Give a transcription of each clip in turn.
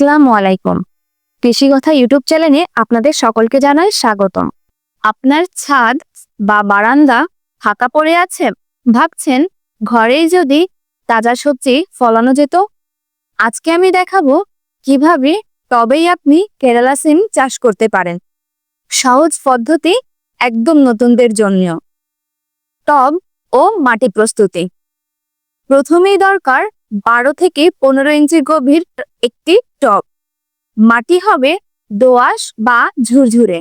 আসসালামু আলাইকুম। কৃষি কথা ইউটিউব চ্যানেলে আপনাদের সকলকে জানাই স্বাগতম। আপনার ছাদ বা বারান্দা ফাঁকা পড়ে আছে? ভাবছেন, ঘরেই যদি তাজা সবজি ফলানো যেত? আজকে আমি দেখাবো কীভাবে তবেই আপনি কেরালা সিম চাষ করতে পারেন। সহজ পদ্ধতি, একদম নতুনদের জন্য। টব ও মাটি প্রস্তুতি। প্রথমেই দরকার বারো থেকে পনেরো ইঞ্চি গভীর একটি টব। মাটি হবে দোআঁশ বা ঝুরঝুরে,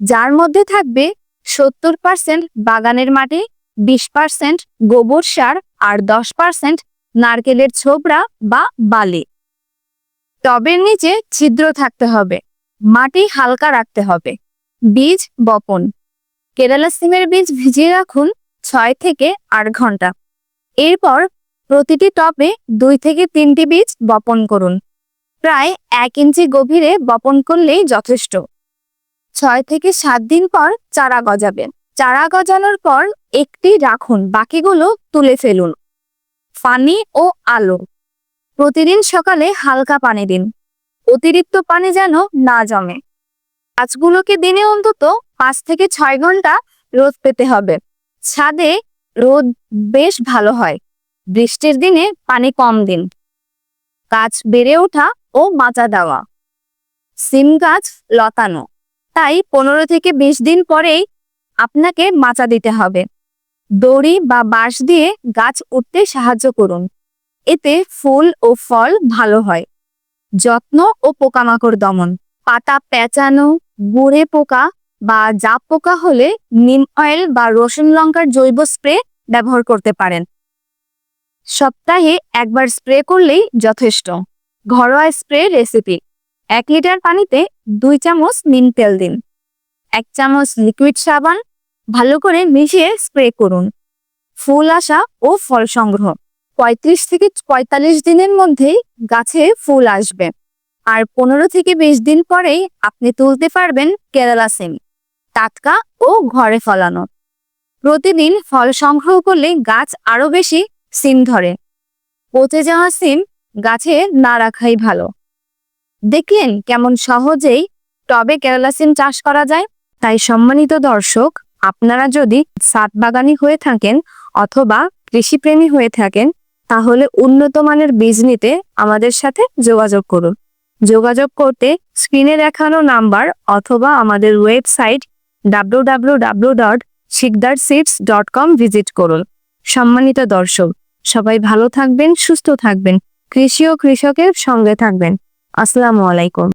যার মধ্যে থাকবে সত্তর পার্সেন্ট বাগানের মাটি, বিশ পার্সেন্ট গোবর সার আর দশ পার্সেন্ট নারকেলের ছোবড়া বা বালি। টবের নিচে ছিদ্র থাকতে হবে, মাটি হালকা রাখতে হবে। বীজ বপন কেরালা সিমের বীজ ভিজিয়ে রাখুন ছয় থেকে আট ঘণ্টা। এরপর প্রতিটি টবে দুই থেকে তিনটি বীজ বপন করুন। প্রায় এক ইঞ্চি গভীরে বপন করলেই যথেষ্ট। ছয় থেকে সাত দিন পর চারা গজাবে। চারা গজানোর পর একটি রাখুন, বাকিগুলো তুলে ফেলুন। পানি ও আলো। প্রতিদিন সকালে হালকা পানি দিন। অতিরিক্ত পানি যেন না জমে। গাছগুলোকে দিনে অন্তত পাঁচ থেকে ছয় ঘণ্টা রোদ পেতে হবে। ছাদে রোদ বেশ ভালো হয়। বৃষ্টির দিনে পানি কম দিন। গাছ বেড়ে ওঠা ও বাঁচা দেওয়া। সিম গাছ লতানো। তাই পনেরো থেকে বিশ দিন পরেই আপনাকে মাচা দিতে হবে। দড়ি বা বাঁশ দিয়ে গাছ উঠতে সাহায্য করুন। এতে ফুল ও ফল ভালো হয়। যত্ন ও পোকামাকড় দমন। পাতা পেঁচানো বুড়ে পোকা বা জাপ পোকা হলে নিম অয়েল বা রসুন লঙ্কার জৈব স্প্রে ব্যবহার করতে পারেন। সপ্তাহে একবার স্প্রে করলেই যথেষ্ট। ঘরোয়া স্প্রে রেসিপি। এক লিটার পানিতে দুই চামচ নিম তেল দিন। এক চামচ লিকুইড সাবান, ভালো করে মিশিয়ে স্প্রে করুন। ফুল আসা ও ফল সংগ্রহ। পঁয়ত্রিশ থেকে পঁয়তাল্লিশ দিনের মধ্যেই গাছে ফুল আসবে। আর পনেরো থেকে বিশ দিন পরেই আপনি তুলতে পারবেন কেরালা সিম, টাটকা ও ঘরে ফলানো। প্রতিদিন ফল সংগ্রহ করলে গাছ আরও বেশি সিম ধরে। পচে যাওয়া সিম গাছে না রাখাই ভালো। দেখলেন কেমন সহজেই টবে কেরালা সিম চাষ করা যায়? তাই সম্মানিত দর্শক, আপনারা যদি সাত বাগানি হয়ে থাকেন অথবা কৃষিপ্রেমী হয়ে থাকেন, তাহলে উন্নত মানের বীজ নিতে আমাদের সাথে যোগাযোগ করুন। যোগাযোগ করতে স্ক্রিনে দেখানো নাম্বার অথবা আমাদের ওয়েবসাইট কম ভিজিট করুন। সম্মানিত দর্শক সবাই ভালো থাকবেন সুস্থ থাকবেন। কৃষি ও কৃষকের সঙ্গে থাকবেন। আসসালামু আলাইকুম।